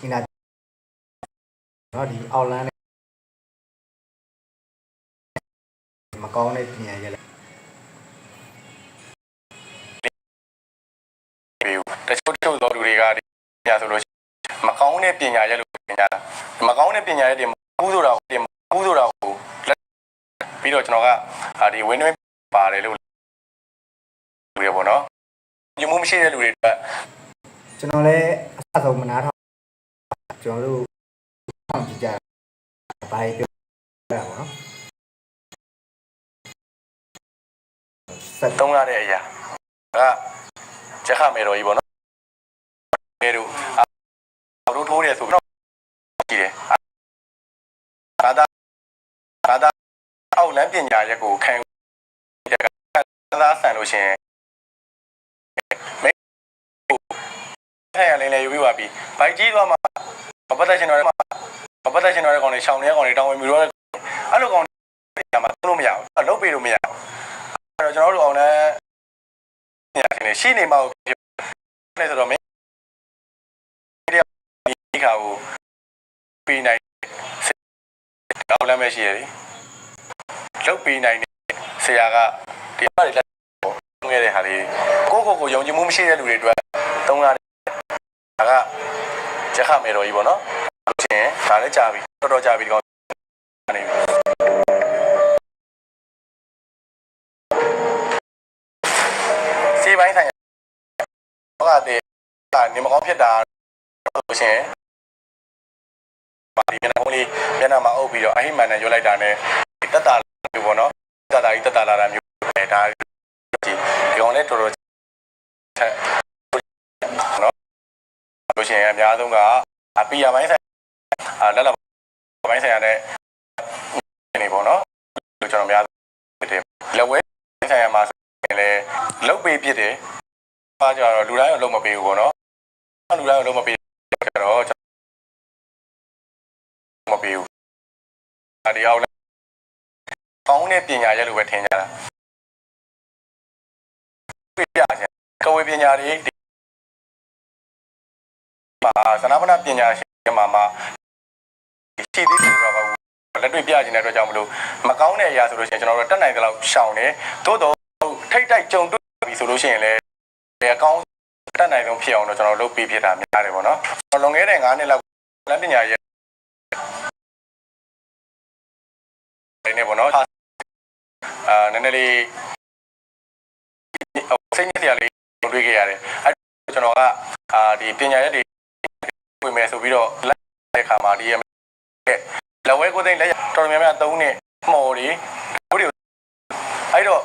အင်တာနော်ဒီအောက်လန်းနဲ့မကောင်းတဲ့ပညာရက်လက်ပြီးဘူးတချို့တချို့သောလူတွေကဒီပညာဆိုလို့ရှိရင်မကောင်းတဲ့ပညာရက်လို့ပညာတာမကောင်းတဲ့ပညာရက်တွေမကူးဆိုတာကိုတင်မကူးဆိုတာကိုလက်ပြီးတော့ကျွန်တော်ကအာဒီဝင်းဝင်းပါတယ်လို့လူတွေပေါ့နော်ညမှုမရှိတဲ့လူတွေအတွက်ကျွန်တော်လည်းအစဆုံးမနာထောင် ကျွန်တော်တို့ထောင်ကြည့်ကြဘာပြောရပါတော့ဆက်သုံးရတဲ့အရာကချက်ခမယ်တော်ကြီးပေါ့နော်မဲတို့အာတို့ထိုးတယ်ဆိုပြီးတော့ကြည့်တယ်အာသာအာသာအောက်လမ်းပညာရက်ကိုခံယူတဲ့ကသာဆန်လို့ရှိရင်မဲထိုင်ရလင်းလေယူပြီးပါပြီဘိုက်ကြီးသွားမှာမပတ်သက်ရှင်တော်ထဲမှာမပတ်သက် ရှင်တော်တဲ့ကောင်တွေရှောင်းနေတဲ့ကောင်တွေတောင်းဝင်ပြီးတော့အဲ့လိုကောင်တွေညမှာသုံးလို့မရဘူးလုတ်ပေးလို့မရဘူးအဲ့တော့ကျွန်တော်တို့အောင်လည်းပညာရှင်တွေရှိနေမှာဖြစ်နေဆိုတော့မင်းဒီခါကိုပြီးနိုင်ကောင်းလည်းမရှိရည်လုတ်ပြီးနိုင်တဲ့ဆရာကဒီအမတွေလက်ပေါ်သုံးခဲ့တဲ့ဟာလေးကိုကိုကိုယုံကြည်မှုမရှိတဲ့လူတွေအတွက်သုံးရတဲ့ဒါကချက်ခမယ်တော်ကြီးပေါ့နော်လို့ရှိရင်ဒါလည်းကြာပြီ တော်တော်ကြာပြီဒီကောင်နေပြီစီပိုင်းဆိုင်ရာဟောကတည်းကနေမကောင်းဖြစ်တာလို့ရှိရင်ပါဒီမျက်နှာဖုံးလေးမျက်နှာမှာအုပ်ပြီးတော့အဟိမန်နဲ့ရွလိုက်တာနဲ့တက်တာမျိုးပေါ့နော်တက်တာကြီးတက်တာလာတာမျိုးပဲဒါဒီဒီကောင်လည်းတော်တော်ချက်နော်လို့ရှိရင်အများဆုံးကအပီယာပိုင်းဆိုင်အာလက်လက် ပိုင်းဆိုင်ရာနဲ့နေပေါ့နော်လို့ကျွန်တော်များတယ်လက်ဝဲဆိုင်ရာမှာဆိုရင်လည်းလုတ်ပေးဖြစ်တယ်ပါကြတော့လူတိုင်းတော့လုံးမပေးဘူးပေါ့နော်လူတိုင်းတော့လုံးမပေးကြတော့မပေးဘူးအဒီအောင်လည်းကောင်းတဲ့ပညာရက်လို့ပဲထင်ကြတာပြပြချင်းကဝေပညာတွေဒီပါသနာပနာပညာရှင်မှာမှာ ရှိသေးတယ်တော့ပါဘူးလက်တွေ့ပြချင်တဲ့အတွက်ကြောင့်မလို့မကောင်းတဲ့အရာဆိုလို့ရှိရင်ကျွန်တော်တို့တက်နိုင်တဲ့လောက်ရှောင်တယ်သို့တော့ထိတ်တိုက်ကြုံတွေ့ပြီဆိုလို့ရှိရင်လည်းအကောင်းတက်နိုင်ဆုံးဖြစ်အောင်တော့ကျွန်တော်လုပ်ပေးဖြစ်တာများတယ်ပေါ့နော်လွန်ခဲ့တဲ့9နှစ်လောက်လက်ပညာရဲ့ဒီနေ့ပေါ့နော်အာနည်းနည်းလေးစိတ်ညစ်စရာလေးတွေ့ခဲ့ရတယ်အဲကျွန်တော်ကအာဒီပညာရက်တွေဝင်မယ်ဆိုပြီးတော့လက်တဲ့ခါမှာဒီလ က်ဝဲကိုသိန်းလက်တော်တော်များများသုံးနေမှော်တွေဘိုးတွေအဲ့တော့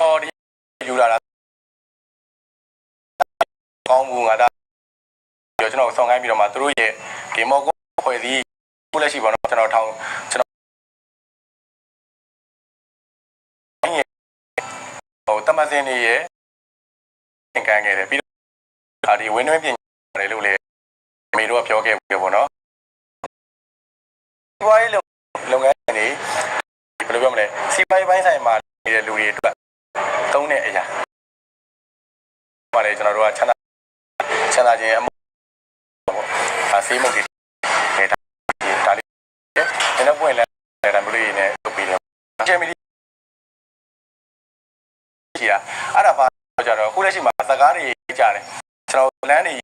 ဟောဒီယူလာတာကောင်းဘူးငါဒါကျွန်တော်ဆောင်းခိုင်းပြီးတော့မှသူတို့ရဲ့ဒီမော်ကိုဖွဲ့စည်းခုလက်ရှိပေါ့နော်ကျွန်တော်ထောင်ကျွန်တော်ဟိုတမစင်းနေရဲ့သင်ကန်ခဲ့တယ်ပြီးတော့ဒါဒီဝင်းဝင်းပြင်တယ်လို့လေမေတို့ကပြောခဲ့ပြီပေါ့နော် ဒီဝိုင်းလုံလုပ်ငန်းတွေဘယ်လိုပြောမလဲစီးပိုင်းပိုင်းဆိုင်မှာနေတဲ့လူတွေအတွက်သုံးတဲ့အရာပါတယ်ကျွန်တော်တို့ကချမ်းသာချမ်းသာခြင်းအမှုပေါ့ဒါစေးမှုတွေနေတာဒါလေးဒီနောက်ပွင့်လဲဒါမျိုးလေးနဲ့လုပ်ပြီးတယ်ချင်မီကြီးอ่ะအဲ့ဒါပါကြတော့ခုလက်ရှိမှာစကားတွေကြားတယ်ကျွန်တော်လမ်းတွေ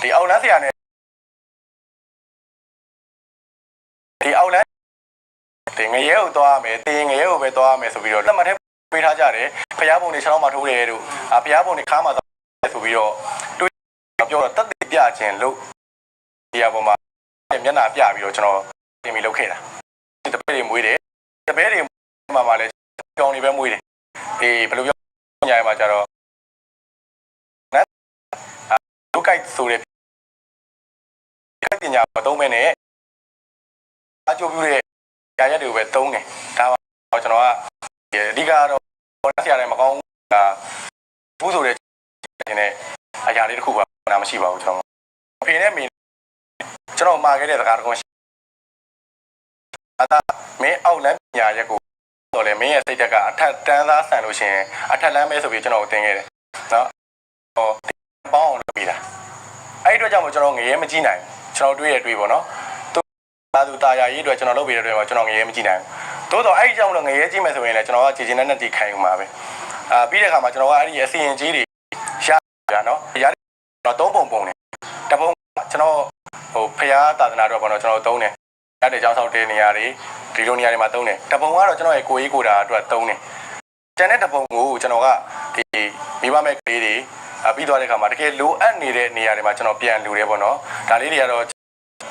ဒီအောက်လမ်းဆရာနဲ့ ဒီငရဲကိုသွားမယ်တင်ငရဲကိုပဲသွားမယ်ဆိုပြီးတော့လက်မထဲပေးထားကြတယ်ဖျားပုံတွေခြေထောက်မှာထိုးတယ်တို့အာဖျားပုံတွေခါမှာသွားဆိုပြီးတော့တွေးပြောတော့တက်တိပြခြင်းလို့ဒီအပေါ်မှာမျက်နှာပြပြီးတော့ကျွန်တော်တင်ပြီးလုပ်ခဲ့တာဒီတပည့်တွေမွေးတယ်တပည့်တွေမှာမှလည်းကောင်းနေပဲမွေးတယ်အေးဘယ်လိုပြောညာမှာကြတော့နတ်လူကိုက်ဆိုတဲ့ပညာမသုံးမဲနဲ့အကျိုးပြုတဲ့ ကြာရက်တွေကိုပဲသုံးတယ်ဒါပါကျွန်တော်ကအဓိကတော့ဘောနဆရာလည်းမကောင်းဘူးကဘူးဆိုတဲ့ခြင်းနဲ့အရာလေးတစ်ခုပါနာမရှိပါဘူးကျွန်တော်အဖေနဲ့မိကျွန်တော်မှာခဲ့တဲ့စကားတကုန်းရှိအသာမင်းအောက်လမ်းပညာရက်ကိုတော့လေမင်းရဲ့စိတ်ဓာတ်ကအထက်တန်းသားဆန်လို့ရှိရင်အထက်လမ်းပဲဆိုပြီးကျွန်တော်ကိုသင်ခဲ့တယ်နော်ဟောပေါင်းအောင်လုပ်ပြီးတာအဲ့အတွက်ကြောင့်မို့ကျွန်တော်ငရဲမကြည့်နိုင်ဘူးကျွန်တော်တွေးရတွေးပေါ့နော် သူသာသူတာယာရေးအတွက်ကျွန်တော်လုပ်ပေးတဲ့အတွက်မှာကျွန်တော်ငရဲမကြည့်နိုင်ဘူးသို့တော့အဲ့ဒီကြောင့်မလို့ငရဲကြည့်မယ်ဆိုရင်လည်းကျွန်တော်ကခြေချင်းနဲ့နဲ့တီခိုင်အောင်ပါပဲအာပြီးတဲ့အခါမှာကျွန်တော်ကအဲ့ဒီအစီရင်ကြီးတွေရရနော်ရတော့သုံးပုံပုံနေတပုံကျွန်တော်ဟိုဖျားသာသနာတော့ပေါ့နော်ကျွန်တော်သုံးတယ်ရတဲ့ကြောင်းဆောက်တဲ့နေရာတွေဒီလိုနေရာတွေမှာသုံးတယ်တပုံကတော့ကျွန်တော်ရဲ့ကိုကြီးကိုတာအတွက်သုံးတယ်ကျန်တဲ့တပုံကိုကျွန်တော်ကဒီမိဘမဲ့ကလေးတွေအပြီးသွားတဲ့ခါမှာတကယ်လိုအပ်နေတဲ့နေရာတွေမှာကျွန်တော်ပြန်လူတယ်ပေါ့နော်ဒါလေးတွေကတော့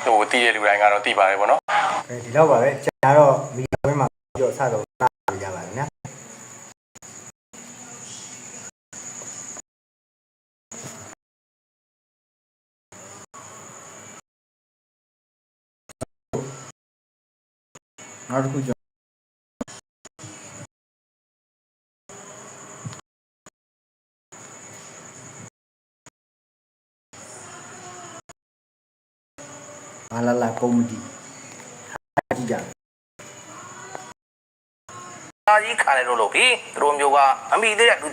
ဟိုတည်ရလူတိုင်းကတော့တည်ပါတယ်ပေါ့နော်အဲဒီလောက်ပါပဲကျန်တော့မီဒီယာဘက်မှာပြောအစဆုံးနားကြပါမယ်နော်နောက်တစ်ခုကျွန် တော်မလာလာကောမဒီကြည့်ကြအားကြီးခါတယ်လို့လို့ပြီသူတို့မျိုးကအမိသေးတဲ့လူ